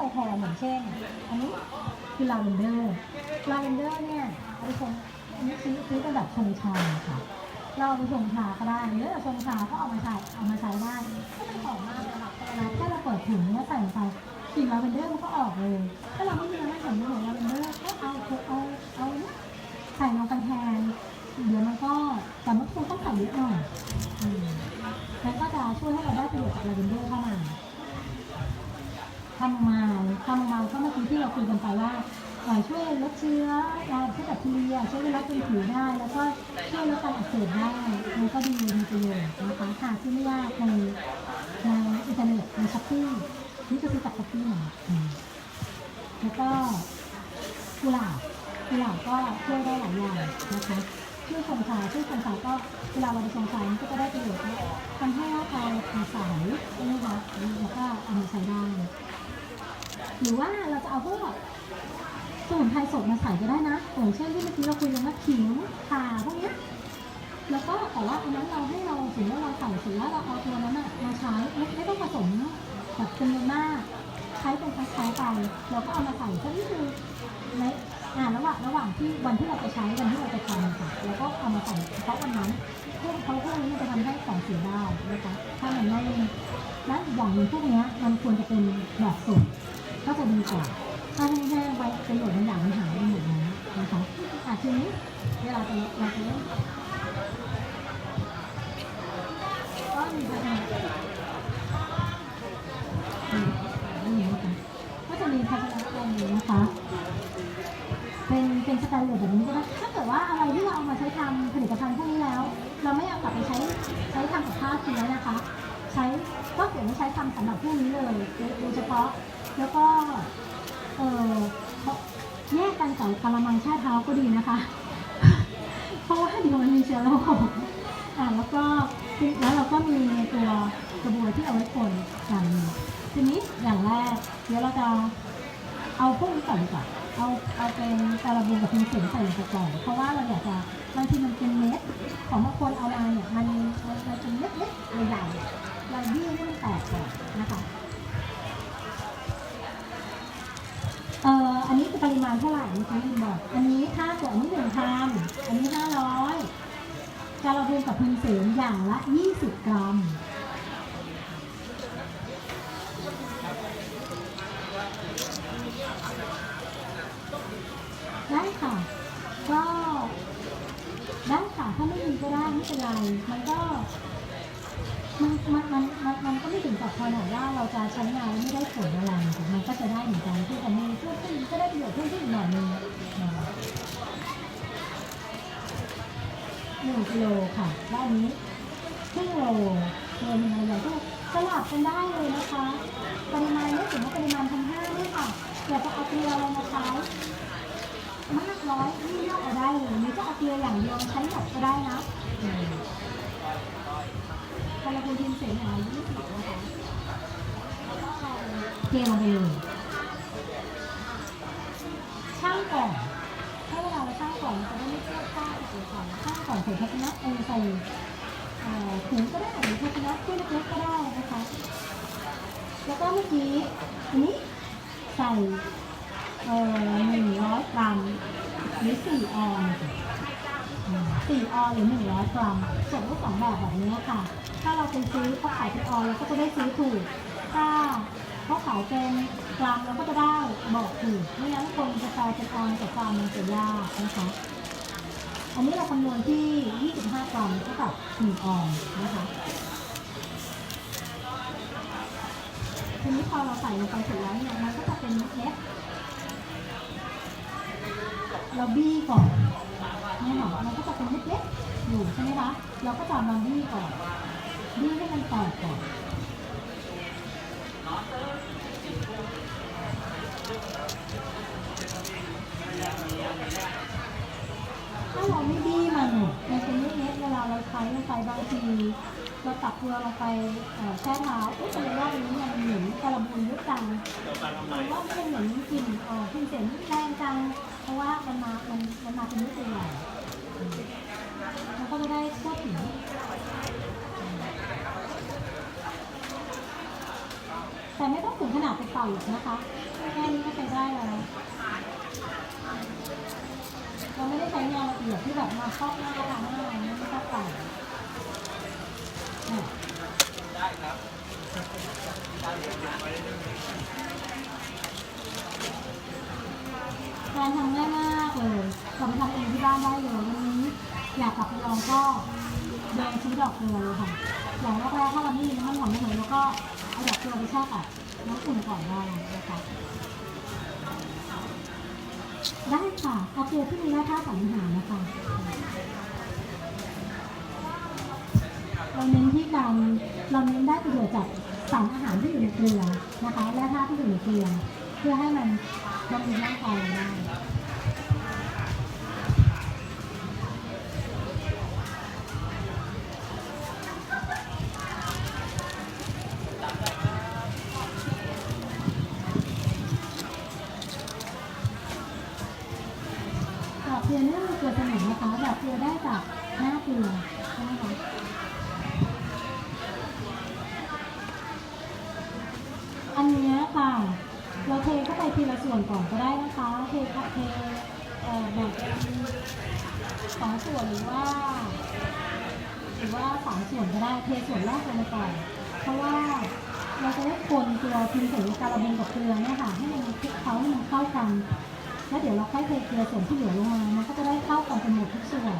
ไปแทนอย่างเช่น อันนี้คือลาเวนเดอร์ลาเวนเดอร์เนี่ยเอาไปชงอันนี้ซื้อซื้อเป็นแบบชงชาค่ะ เราเอาไปชงชาก็ได้หรือเราชงชาก็เอามาใช้เอามาใช้ได้ก็ไม่หอมมากเลยค่ะเวลาแค่เราเปิดถุงแล้วใส่ลงไปกลิ่นลาเวนเดอร์มันก็ออกเลย ถ้าเราไม่มีน้ำมันสำลีของลาเวนเดอร์ก็เอาเอาเอาเนี่ยใส่ลงไปแทนเดี๋ยวมันก็แต่มันคงต้องใส่เยอะหน่อยอืมแล้วก็จะช่วยให้เราได้ประโยชน์จากลาเวนเดอร์เข้ามา ทำมาทำมาก็เมื่อกี้ที่เราคุยกันไปว่าช่วยลดเชื้อแอนตี้แบคทีเรียช่วยลดเป็นผิวได้ แล้วก็ช่วยลดการอักเสบได้มันก็ดีมีประโยชน์นะคะหาซื้อไม่ยากในในอินเทอร์เน็ตในช้อปปี้นี่ก็ซื้อจากช้อปปี้มาแล้วก็กุหลาบกุหลาบก็ช่วยได้หลายอย่างนะคะช่วยชงชาช่วยชงชาก็เวลาเราไปชงชามันก็จะได้ประโยชน์ทำให้ร่างกายผ่อนสใช่ไหมคะแล้วก็เอามาใช้ได้ หรือว่าเราจะเอาพวกสมุนไพรสดมาใส่ก็ได้นะอย่างเช่นที่เมื่อกี้เราคุยกันว่าขิงข่าพวกเนี้ยแล้วก็แต่ว่าอันนั้นเราให้เราถึงว่าเราใส่เสร็จแล้วเราเอาตัวนั้นมาใช้ไม่ต้องผสมแบบจำนวนมาก ใช้เป็นคล้ายๆไปเราก็เอามาใส่ก็นี่คือในอ่าระหว่างระหว่างที่วันที่เราจะใช้วันที่เราจะทำค่ะเราก็เอามาใส่เฉพาะวันนั้นพวกเขาพวกนี้มันจะทำให้ของเสียได้นะคะถ้ามันไม่และอีกอย่างหนึ่งพวกนี้มันควรจะเป็นแบบสด ก็จะดีกว่าถ้าแห้งๆไว้ประโยชน์บางอย่างมันหายไปหมดแล้วนะคะอะทีนี้เวลาจะเราจะเล่นก็มีภาชนะมีก็จะมีภาชนะตรนี้นะคะ เป็นเป็นสแตนเลสแบบนี้ก็ได้ถ้าเกิดว่าอะไรที่เราเอามาใช้ทำผลิตภัณฑ์พวกนี้แล้ว เราไม่เอากลับไปใช้ใช้ทำกับข้าวกินแล้วนะคะ ใช้ก็เก็บไว้ใช้ทำสำหรับพวกนี้เลยโดยเฉพาะ แล้วก็เออแยกกันกับกะละมังแช่เท้าก็ดีนะคะ เพราะว่าเดี๋ยวมันมีเชื้อโรคอ่าแล้วก็แล้วเราก็มีตัวกระบวยที่เอาไว้คนอย่างหนึงทีนี้อย่างแรกเดี๋ยวเราจะเอาพวกนี้ก่อนดีกว่าเอาเอาเป็นกระบูกับพิมพ์เสียงใส่ลงไปก่อนเพราะว่าเราอยากจะบางทีมันเป็นเม็ดของบางคนเอามาเนี่ยมันมันเป็นเม็ดเล็กๆใหญ่ๆเราบี้ให้มันแตกก่อนนะคะ เอ่อ อั นนี้คือปริมาณเท่าไหร่เมื่อกี้ลืมบอก อันนี้ค่าตัวนนี้หนึ่งกรัมอันนี้ห้าร้อยการระบูกับพิมพ์เสนอย่างละยี่สิบกรัม ได้ค่ะ ก็ได้ค่ะ ถ้าไม่มีก็ได้ไม่เป็นไร มันก็ มันมันมันมันมันก็ไม่ถึงกับขนาดว่าเราจะใช้งานแล้วไม่ได้ผลอะไรมันก็จะได้เหมือนกันที่จะมีเพิ่มขึ้นก็ได้ประโยชน์เพิ่มขึ้นอีกหน่อยหนึงหนึ่งกิโลค่ะด้านนี้ครึ่งโลเกินยังไงอย่าก็สลับกันได้เลยนะคะปริมาณนี้ถึงว่าปริมาณพันห้าด้วยค่ะอยากจะเอาเกลืออะไรมาใช้มากน้อยนี่เลือกเอาได้เลยนี่ก็เอาเกลืออย่างเดียวใช้หมดก็ได้นะ พอเราเป็นทีมเสนายี่สิบนะคะเทลงไปเลยช่างก่อนถ้าเวลาเราช่างก่อนจะได้ไม่เชื่อข้าวเสียก่อนช่างก่อนใส่ภาชนะเออใส่เอ่ถุงก็ได้หรือภาชนะที่เล็กๆก็ได้นะคะ แล้วก็เมื่อกี้อันนี้ใส่เอ่อหนึ่งร้อยกรัมหรือสี่ออนซ์ สี่ออหรือหนึ่งร้อยกรัมส่วนรูปสองแบบแบบนี้ค่ะ ถ้าเราไปซื้อเขาขายเป็นออเราก็จะได้ซื้อถูก ถ้าเขาขายเป็นกรัมเราก็จะได้บอกถูกไม่งั้นคนจะแปลเป็นออนกับกรัมมันจะยากนะคะอันนี้เราคำนวณที่ 25 กรัมเท่ากับ1ออนนะคะทีนี้พอเราใส่ลงไปเสร็จแล้วเนี่ยมันก็จะเป็นเม็ดๆเราบี้ก่อน เนี่ยค่ะมันก็จะเป็นเล็กๆอยู่ใช่ไหมคะ เราก็จะมาบี้ก่อนบี้ให้มันแตกก่อนถ้าเราไม่บี้มันมันเป็นเล็กๆเวลาเราใช้ลงไปบางที เราตักเกลือลงไปแช่เท้าเอ๊ะทำไมว่าอันนี้มันเหม็นกระบุนเยอะจังมันว่ามันเหม็นกลิ่นเอ่อกลิ่นเสียงแรงจัง เพราะว่ามันมามันมันมาเป็นเม็ดใหญ่ๆมันก็จะได้ทั่วถึงแต่ไม่ต้องถึงขนาดไปเป่าอีกนะคะแค่นี้ก็ใช้ได้แล้วเราไม่ได้ใช้งานละเอียดที่แบบมาครอบหน้าทาหน้าอะไรไม่ต้องใส่เนี่ย การทำง่ายมากเลยเราไปทำเองที่บ้านได้เลยวันนี้อยากกลับไปลองก็เดินซื้อดอกเกลือเลยค่ะอย่างแรกๆถ้าเราไม่มีน้ำมันหอมระเหยแล้วก็เอาดอกเกลือไปแช่กับน้ำอุ่นก่อนได้นะคะได้ค่ะเอาเกลือที่มีแร่ธาตุสารอาหารนะคะ เราเน้นที่การเราเน้นได้ประโยชน์จากสารอาหารที่อยู่ในเกลือนะคะ และธาตุที่อยู่ในเกลือ เพื่อให้มันบำรุงร่างกายได้ ค่ะเทเอ่อแบ่งเป็นสองส่วนหรือว่า หรือว่าสามส่วนก็ได้เทส่วนแรกลงไปก่อนเพราะว่าเราจะได้คนตัวพิมพ์ถึงการะเบนกับเกลือเนี่ยค่ะให้มันคลุกเคล้าให้มันเข้ากัน แล้วเดี๋ยวเราค่อยเทเกลือส่วนที่เหลือลงมามันก็จะได้เข้ากันเป็นหมดทุกส่วน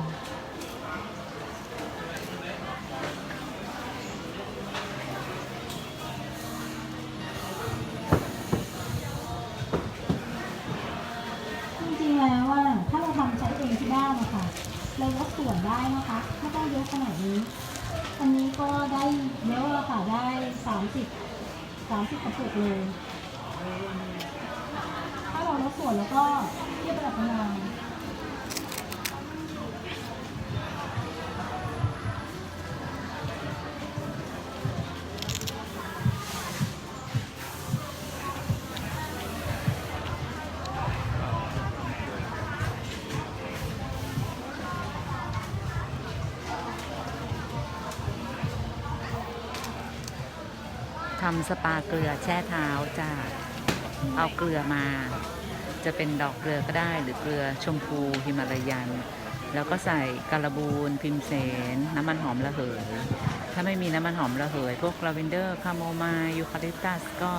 ต้องเยอะขนาดนี้ อันนี้ก็ได้เยอะอะค่ะได้สามสิบสามสิบกระปุกเลย ถ้าเราลดส่วนแล้วก็เทียบกับปริมาำสปาเกลือแช่เท้าจ้าเอาเกลือมา จะเป็นดอกเกลือก็ได้หรือเกลือชมพูฮิมาลายัน แล้วก็ใส่การบูนพิมเสน น้ำมันหอมระเหย ถ้าไม่มีน้ำมันหอมระเหย พวกลาเวนเดอร์คาโมไมล์ยูคาลิปตัสก็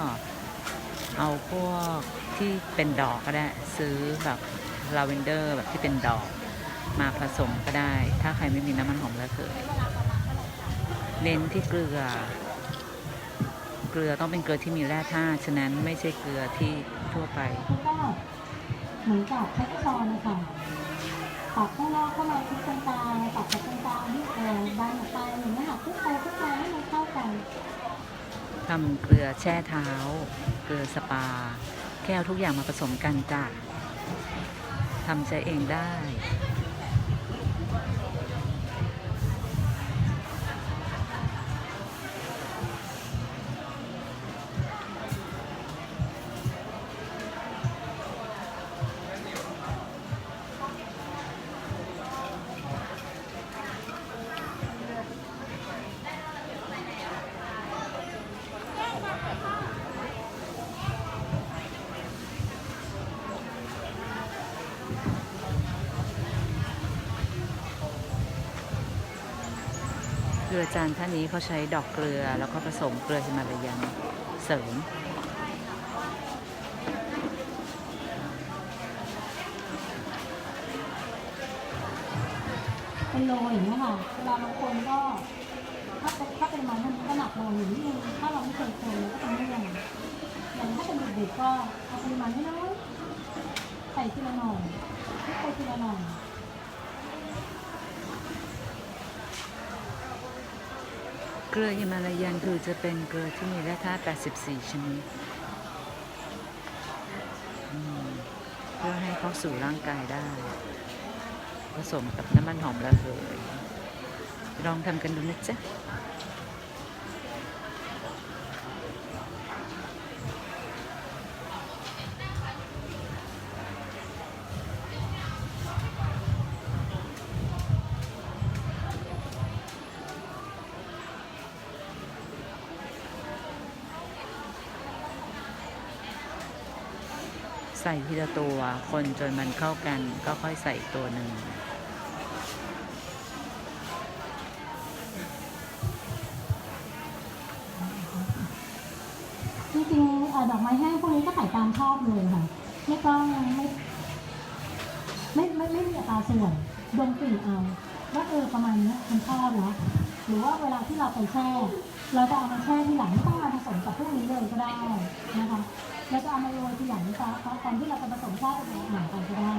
เอาพวกที่เป็นดอกก็ได้ ซื้อแบบลาเวนเดอร์แบบที่เป็นดอกมาผสมก็ได้ ถ้าใครไม่มีน้ำมันหอมระเหยเน้นที่เกลือ เกลือต้องเป็นเกลือที่มีแร่ธาตุฉะนั้นไม่ใช่เกลือที่ทั่วไปแล้วก็เหมือนกับแพ็กซอนนะคะตัดข้างนอกเข้ามาทุกตรงกลางตัดจากตรงกลางที่เออบานออกไปอย่างนี้ยค่ะคลุกไปคลุกมาให้มันเข้ากันทำเกลือแช่เท้า เกลือสปาแค่เอาทุกอย่างมาผสมกันจ้ะทำใช้เองได้ เกลือจานท่านนี้เขาใช้ดอกเกลือแล้วก็ผสมเกลือฮิมาลายันเสริม เป็นโลอย่างนี้ยค่ะเวลาบางคนก็ ถ้าเป็นถ้าเป็นมันมันก็หนักโลอยู่นิดนึงถ้าเราไม่เคยคนเราก็จะไม่ยังอย่างถ้าเป็นเด็กๆก็เอาปริมาณไม่น้อยใส่ทีละหน่อยคลุกไปทีละหน่อย เกลือฮิมาลายันคือจะเป็นเกลือที่มีแร่ธาตุ 84 ชนิดเพื่อให้เข้าสู่ร่างกายได้ ผสมกับน้ำมันหอมระเหยลองทำกันดูนะจ๊ะ ใส่ทีละตัวคนจนมันเข้ากันก็ค่อยใส่ตัวหนึ่งจริงๆเอ่อดอกไม้แห้งพวกนี้ก็ใส่ตามชอบเลยค่ะไม่ต้องไม่ไม่ไม่ไม่มีอัตราส่วนดมกลิ่นเอาว่าเออประมาณเนี้ยมันชอบแล้วหรือว่าเวลาที่เราไปแช่ เราจะเอามาแช่ทีหลังไม่ต้องมาผสมกับพวกนี้เลยก็ได้นะคะ เราจะเอามาโรยทีหลังนะคะตอนที่เราจะผสมข้าวกับอาหารไปก็ได้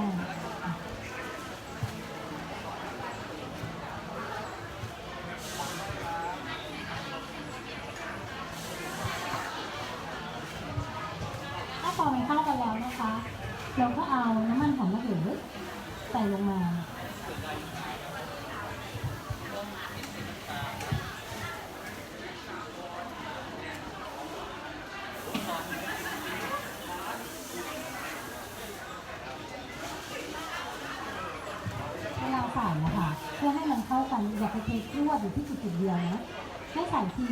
กันอย่าไปเทรวดอยู่ที่จุดจุดเดียวนะให้ใส่ที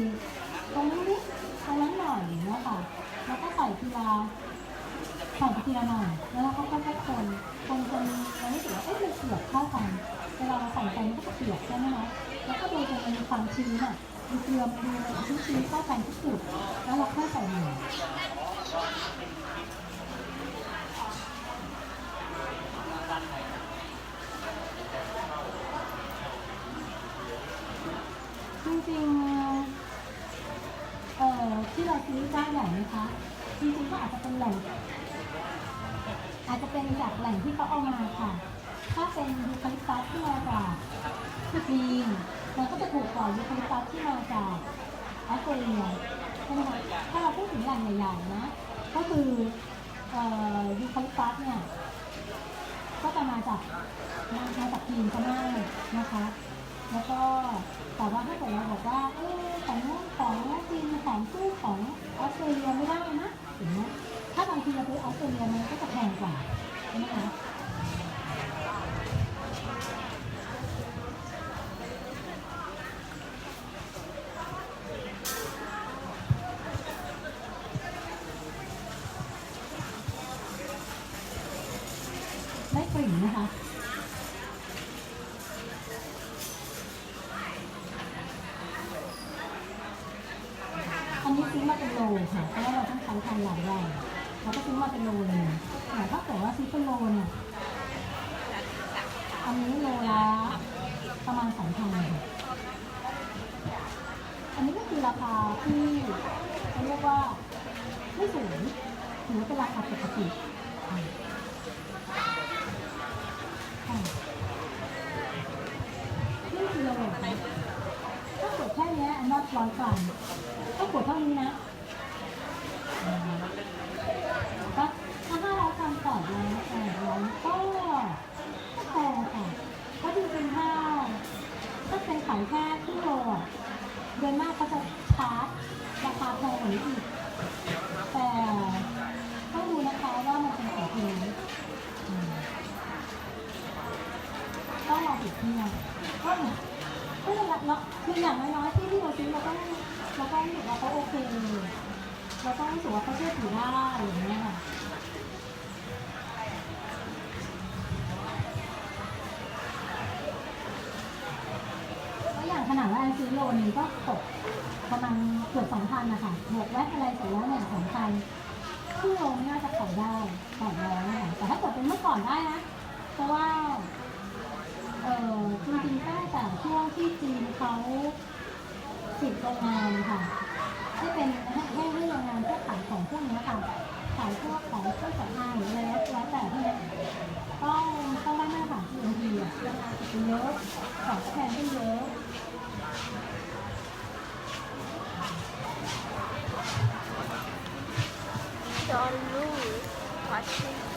ตรงนี้นิดตรงนั้นหน่อยอย่างเงี้ยค่ะ แล้วก็ใส่ทีละใส่ไปทีละหน่อย แล้วเราก็ค่อยๆคนคนจนเรารู้สึกว่าเอ๊ะมันเปียกเข้ากันเวลาเราใส่ไปมันก็จะเปียกใช่ไหมคะแล้วก็ดูจนมันมีความชื้นอะมีเกลือมันดูมันชื้นเข้ากันทุกจุดแล้วเราค่อยใส่หมู จริงๆเอ่อที่เราซื้อเจ้าใหญ่นะคะจริงๆก็อาจจะเป็นแหล่ง อาจจะเป็นจากแหล่งที่เขาเอามาค่ะ ถ้าเป็นยูคาลิปตัสที่มาจากจีนมันก็จะถูกกว่ายูคาลิปตัสที่มาจากออสเตรเลียใช่ไหมคะถ้าเราพูดถึงแหล่งใหญ่ๆนะก็คือเอ่อยูคาลิปตัสเนี่ยก็จะมาจากมามาจากจีนก็ได้นะคะ แล้วก็แต่ว่าถ้าเกิดเราบอกว่าเออของของจีนของตู้ของออสเตรเลียไม่ได้นะอย่างเงี้ยถ้าบางทีเราไปออสเตรเลียมันก็จะแพงกว่าใช่ไหมคะ เราก็ซื้อมาเป็นโลเลยแต่ถ้าเกิดว่าซื้อเป็นโลเนี่ยอันนี้โลละประมาณสองพันอันนี้ก็คือราคาที่เขาเรียกว่าไม่สูงถือว่าเป็นราคาปกตินี่คือราแบบถ้าเกิดแค่นี้อันนอตร้อยกรัมก็ขวดเท่านี้นะก็ถ้าห้าร้อยกรัมต่อร้อยแปดร้อยก็ก็แพงค่ะก็จริงๆถ้าถ้าเป็นขายแค่ครึ่งโลอะเดือนหน้าเขาจะชาร์จราคาแพงกว่านี้อีก แต่ต้องดูนะคะว่ามันเป็นของจริงไหมอืมต้องรอติดเที่ยวก็เนี่ย ก็เลยเราคืออย่างน้อยๆ ที่เราซื้อเราต้องเราต้องรู้สึกว่าเขาโอเคเราต้องรู้สึกว่าเขาเชื่อถือได้อย่างเงี้ยค่ะก็อย่างขนาดว่าแอนซื้อโลนึงก็ตกประมาณเกือบสองพันนะคะบวกแวะอะไรเสร็จแล้วเนี่ยสองพันครึ่โลน่าจะขายได้ขายร้อยนะคะแต่ถ้าเกิดเป็นเมื่อก่อนได้นะเพราะว่าเออจริงๆตั้งแต่ช่วงที่จีนเขา ปิดโรงงานค่ะให้เป็นให้ให้ให้โรงงานพวกขายของพวกนี้ค่ะขายพวกของเครื่องสำอางหรืออะไรแล้วแล้วแต่ที่เนี้ยต้องต้องได้มาตรฐาน GMP อะโรงงานติดเยอะของแพงขึ้นเยอะ John Lewis watching